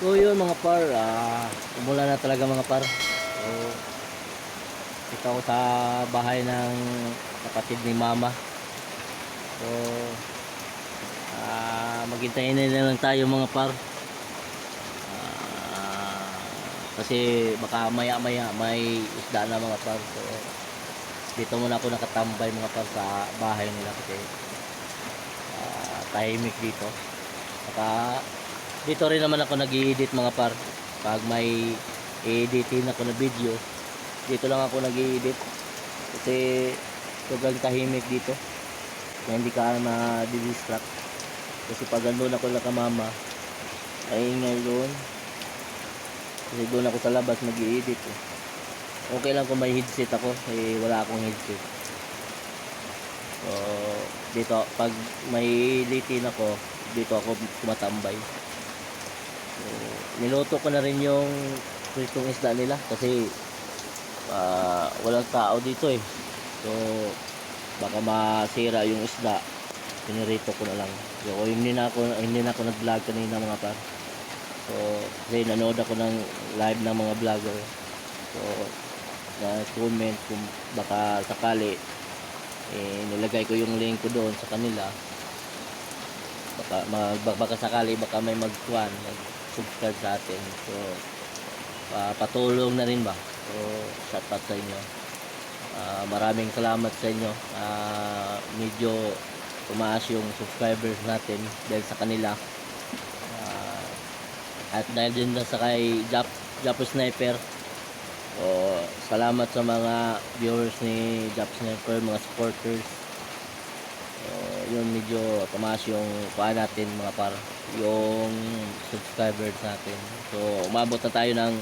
So yun mga par, ah, umula na talaga mga par. So, ito ako sa bahay ng kapatid ni mama. So, ah, maghintayin na lang tayo mga par. Ah, kasi baka maya maya may isda na mga par. So, dito muna ako nakatambay mga par sa bahay nila kasi ah, tahimik dito. Saka dito rin naman ako nag-edit mga par. Pag may editin ako na video dito lang ako nag-edit kasi sobrang tahimik dito. Na hindi ka na distract kasi pag andun ako lang kamama ay ingay doon. Kasi doon ako sa labas nag-edit eh. okay lang kung may headset ako eh wala akong headset. So dito pag may litin ako dito ako tumatambay niluto ko na rin yung pritong isda nila kasi ah, walang tao dito eh. So, baka masira yung isda. Pinirito ko na lang. So, hindi na ako, hindi na ako nag-vlog kanina mga par. So, kasi nanood ako ng live ng mga vlogger. So, na comment kung baka sakali eh, nilagay ko yung link ko doon sa kanila baka, mag, baka sakali baka may magkuhan mag subscribe sa atin. So ah, patulong na rin ba? So shout out sa inyo. Ah, maraming salamat sa inyo. Ah, medyo tumaas yung subscribers natin dahil sa kanila. Ah, at dahil din sa kay Jap, Japo Sniper. So salamat sa mga viewers ni Jap Sniper mga supporters. So, yun medyo tumaas yung paa natin mga par yung subscribers natin. So umabot na tayo ng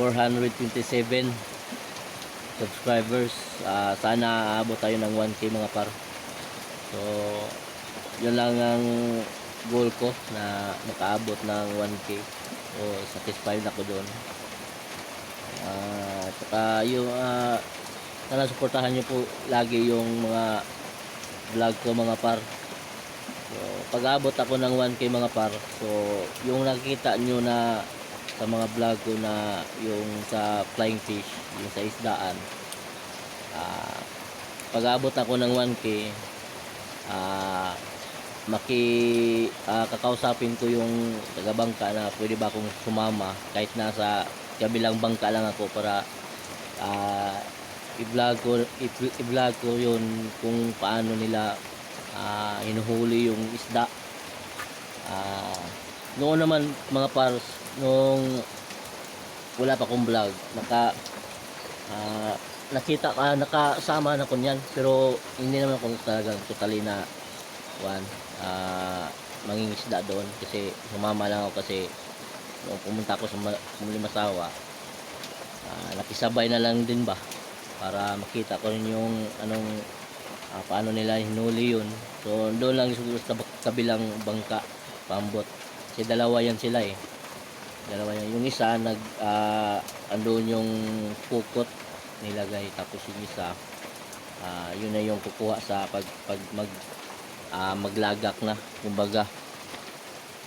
427 subscribers. Ah, sana aabot tayo ng 1k mga par. So yun lang ang goal ko na makaabot ng 1k so satisfied ako doon. Ah, tsaka yung ah, sana suportahan nyo po lagi yung mga vlog ko mga par so pag abot ako ng 1k mga par so yung nakikita nyo na sa mga vlog ko na yung sa flying fish yung sa isdaan ah pag abot ako ng 1k ah maki ah, kakausapin ko yung taga bangka na pwede ba akong sumama kahit nasa kabilang bangka lang ako para ah i-vlog ko i-vlog ko yun kung paano nila ah, hinuhuli yung isda. Ah, noon naman mga pars nung wala pa akong vlog naka ah, nakita ka nakasama na ko niyan pero hindi naman ako talagang totally na one ah, mangingisda doon kasi sumama lang ako kasi nung pumunta ako sa Ma- Limasawa ah, nakisabay na lang din ba para makita ko rin yung anong ah, paano nila hinuli yun? So doon lang siguro sa kabilang bangka pambot. Kasi dalawa yan sila eh. Dalawa yan. Yung isa nag ah, andun yung pukot nilagay. Tapos yung isa ah, yun na yung kukuha sa pag, pag mag ah, maglagak na kumbaga.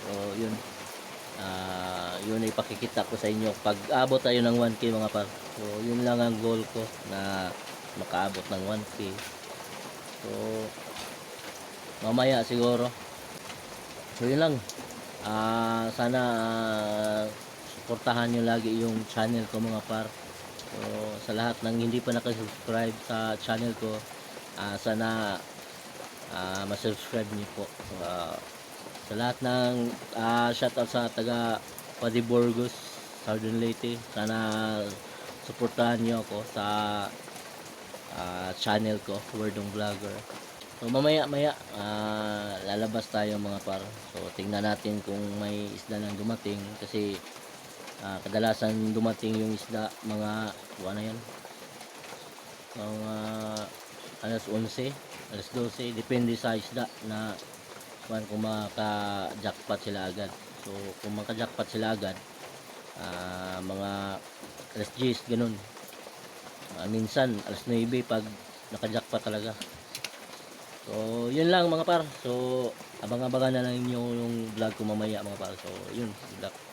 So yun. Ah, yun ay pakikita ko sa inyo. Pag abot tayo ng 1k mga par so yun lang ang goal ko na makaabot ng 1k so mamaya siguro. So yun lang. Ah, sana ah, suportahan nyo lagi yung channel ko mga par. So sa lahat ng hindi pa nakasubscribe sa channel ko ah, sana ah, masubscribe nyo po. So, ah, sa lahat ng ah, shoutout sa taga Padiborgos, Southern Leyte. Sana suportahan niyo ako sa ah, channel ko, Wordong Vlogger. So mamaya maya ah, lalabas tayo mga par. So tingnan natin kung may isda nang dumating kasi ah, kadalasan dumating yung isda mga buwan na yan. Mga alas 11, alas 12, depende sa isda na kung kung maka-jackpot sila agad. So, kung maka-jackpot sila agad, ah, mga alas 10, ganun. Ah, minsan, alas 9 pag naka-jackpot talaga. So, yun lang mga par. So, abang-abangan na lang inyo yung vlog ko mamaya mga par. So, yun. Good luck.